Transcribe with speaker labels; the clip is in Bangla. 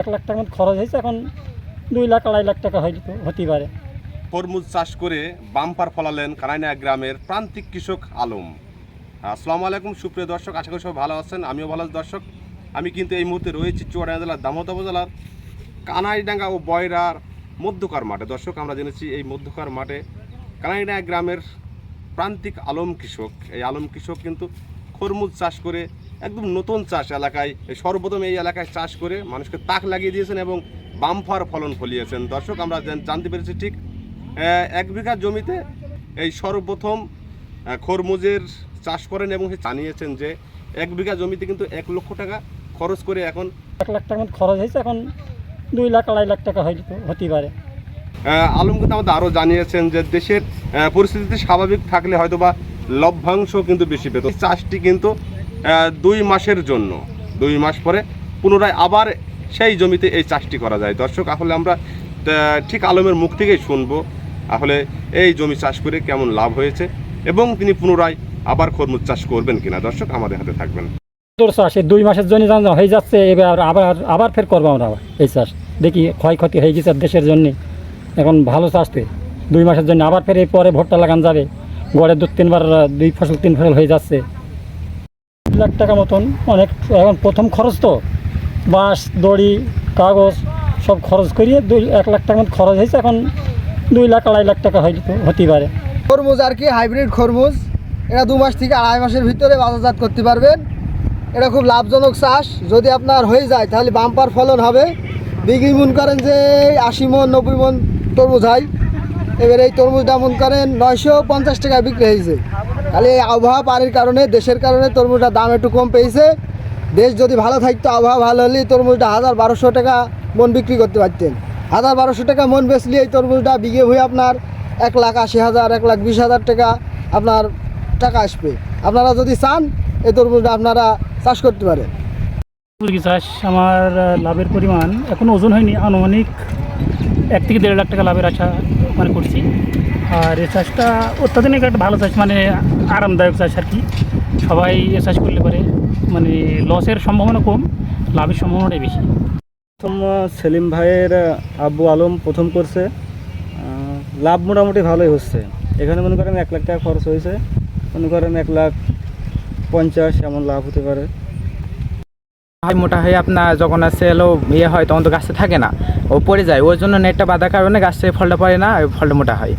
Speaker 1: এক লাখ টাকার মতো খরচ হয়েছে, এখন দুই লাখ, আড়াই লাখ টাকা হয়তো হতেই পারে।
Speaker 2: তরমুজ চাষ করে বাম্পার ফলালেন কানাইনা গ্রামের প্রান্তিক কৃষক আলম। আসসালামু আলাইকুম, সুপ্রিয় দর্শক, আশা করি সব ভালো আছেন, আমিও ভালো আছি। দর্শক, আমি কিন্তু এই মুহূর্তে রয়েছি চুয়াডাঙ্গা জেলার দামোদর উপজেলার কানাইডাঙ্গা ও বয়রার মধ্যকার মাঠে। দর্শক, আমরা জেনেছি এই মধ্যকার মাঠে কানাইডাঙ্গা গ্রামের প্রান্তিক আলম কৃষক। এই আলম কৃষক কিন্তু খরমুজ চাষ করে একদম নতুন চাষ এলাকায় সর্বপ্রথম এই এলাকায় চাষ করে মানুষকে তাক লাগিয়ে দিয়েছেন এবং বামফার ফলন ফলিয়েছেন। দর্শক আমরা জানতে পেরেছি ঠিক এক বিঘা জমিতে এই সর্বপ্রথম খরমুজের চাষ করেন এবং সে জানিয়েছেন যে এক বিঘা জমিতে কিন্তু এক লক্ষ টাকা খরচ করে এখন
Speaker 1: এক লাখ টাকার মতো খরচ হয়েছে এখন দুই লাখ আড়াই লাখ টাকা হয়তো হতেই পারে।
Speaker 2: আলম কিন্তু আমাদের আরও জানিয়েছেন যে দেশের আহ, পরিস্থিতি স্বাভাবিক থাকলে হয়তো বা লভ্যাংশ কিন্তু বেশি পেত। চাষটি কিন্তু দুই মাসের জন্য। দুই মাস পরে পুনরায় আবার সেই জমিতে এই চাষটি করা যায়। দর্শক আসলে আমরা ঠিক আলমের মুখ থেকেই শুনব আসলে এই জমি চাষ করে কেমন লাভ হয়েছে এবং তিনি পুনরায় আবার খরমুজ চাষ করবেন কিনা। দর্শক, আমাদের হাতে থাকবেন।
Speaker 1: চাষ দুই মাসের জন্য হয়ে যাচ্ছে, এবার আবার আবার ফের করব আমরা এই চাষ। দেখি ক্ষয়ক্ষতি হয়ে গেছে দেশের জন্য। এখন ভালো চাষতে দুই মাসের জন্য আবার ফের এই পরে ভোটটা লাগান যাবে। গড়ে দু, তিনবার, দুই ফসল, তিন ফসল হয়ে যাচ্ছে। লাখ টাকা মতন অনেক এখন প্রথম খরচ তো। বাঁশ দড়ি, কাগজ সব খরচ করিয়ে দুই, এক লাখ টাকা মতো খরচ হয়েছে, এখন দুই লাখ, আড়াই লাখ টাকা হয়তো হতেই পারে।
Speaker 3: খরমুজ আর কি, হাইব্রিড খরমুজ। এটা দু মাস থেকে আড়াই মাসের ভিতরে বাজারজাত করতে পারবেন। এটা খুব লাভজনক চাষ। যদি আপনার হয়ে যায়, তাহলে বাম্পার ফলন হবে। বিক্রি মন করেন যে আশি মন, নব্বই মন তরমুজ হয়। এবার এই তরমুজটা মন করেন নয়শো পঞ্চাশ টাকায় বিক্রি হয়েছে। তাহলে এই আবহাওয়া পানির কারণে, দেশের কারণে তরমুজটার দাম একটু কম পেয়েছে। দেশ যদি ভালো থাকতো, আবহাওয়া ভালো হলে তরমুজটা হাজার বারোশো টাকা মন বিক্রি করতে পারতেন। হাজার বারোশো টাকা মন বেচলে এই তরমুজটা বিঘে হয়ে আপনার এক লাখ আশি হাজার, এক লাখ বিশ হাজার টাকা আপনার টাকা আসবে। আপনারা যদি চান, এই তরমুজটা আপনারা চাষ করতে পারেন।
Speaker 4: চাষ আমার লাভের পরিমাণ এখনও ওজন হয়নি, আনুমানিক এক থেকে দেড় লাখ টাকা লাভের আশা মানে করছি। আর এই চাষটা অত্যাধুনিক একটা ভালো চাষ মানে আরামদায়ক চাষ আর কি। সবাই এ চাষ করলে পারে মানে লসের সম্ভাবনা কম, লাভের সম্ভাবনাটাই বেশি।
Speaker 5: প্রথম সেলিম ভাইয়ের আব্বু আলম প্রথম করছে। লাভ মোটামুটি ভালোই হচ্ছে। এখানে মনে করেন এক লাখ টাকা খরচ হয়েছে। মনে করেন এক লাখ পঞ্চাশ এমন লাভ হতে পারে।
Speaker 6: হয়, মোটা হয়ে আপনার যখন আছে এলো ইয়ে হয়, তখন তো গাছে থাকে না। ও পড়ে যায়, ওর জন্য নেটটা বাঁধার কারণে গাছে ফলটা পড়ে না ফলটা মোটা হয়।